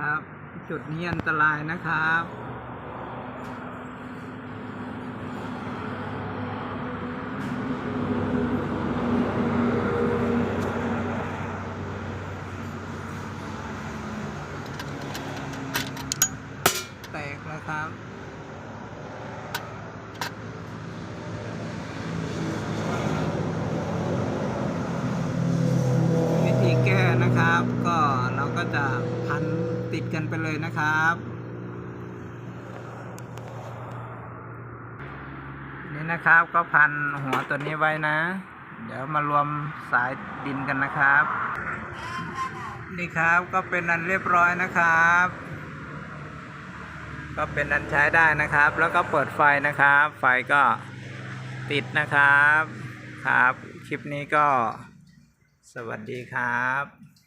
ครับ จุดนี้อันตรายนะครับแตกแล้วครับ วิธีแก้นะครับ ก็เราก็จะ พันติดกันไปเลยนะครับนี่นะครับก็พันหัวตัวนี้ไว้นะ เดี๋ยวมารวมสายดินกันนะครับ นี่ครับก็เป็นอันเรียบร้อยนะครับ ก็เป็นอันใช้ได้นะครับ แล้วก็เปิดไฟนะครับ ไฟก็ติดนะครับครับ คลิปนี้ก็สวัสดีครับ